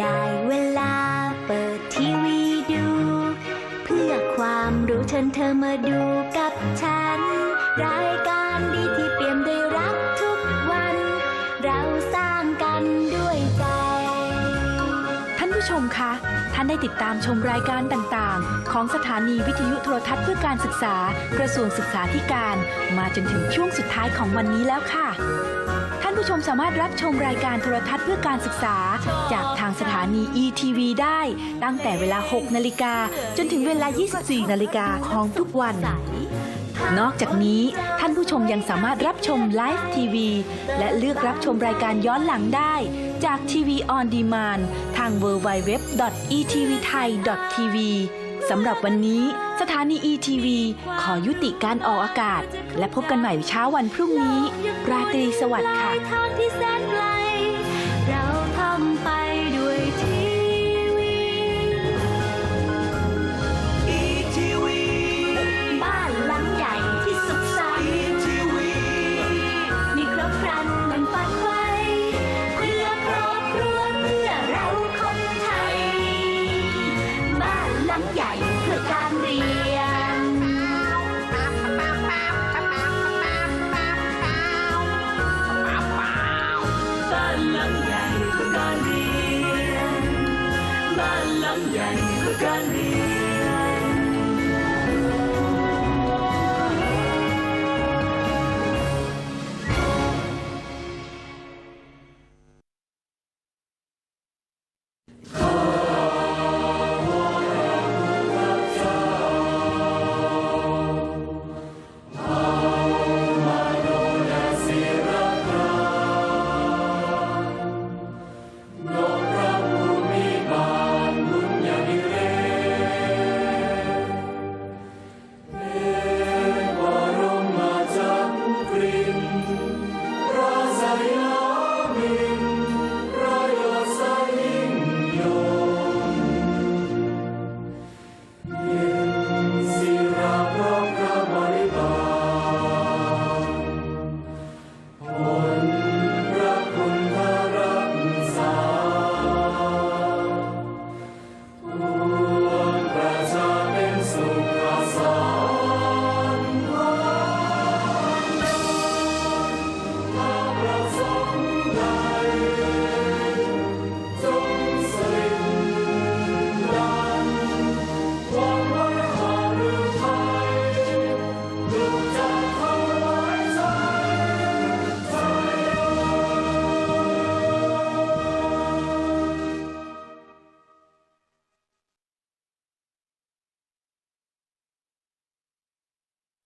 ได้เวลาเปิดทีวีดู เพื่อความรู้เชิญเธอมาดูกับฉัน รายการดีที่เปี่ยมด้วยรักทุกวัน เราสร้างกันด้วยใจ ท่านผู้ชมคะ ท่านได้ติดตามชมรายการต่างๆ ของสถานีวิทยุโทรทัศน์เพื่อการศึกษา กระทรวงศึกษาธิการ มาจนถึงช่วงสุดท้ายของวันนี้แล้วค่ะานผู้ชมสามารถรับชมรายการโทรทัศน์เพื่อการศึกษา จากทางสถานี ETV ได้ ตั้งแต่เวลา 6 นาฬิกา จนถึงเวลา 24 นาฬิกาของทุกวัน นอกจากนี้ท่านผู้ชมยังสามารถรับชมไลฟ์ทีวีและเลือกรับชมรายการย้อนหลังได้ จากทีวีออนดีมานทาง www.etvthai.tv สำหรับวันนี้สถานี ETV ขอยุติการออกอากาศ และพบกันใหม่เช้าวันพรุ่งนี้ ราตรีสวัสดิ์ค่ะ เพื่อ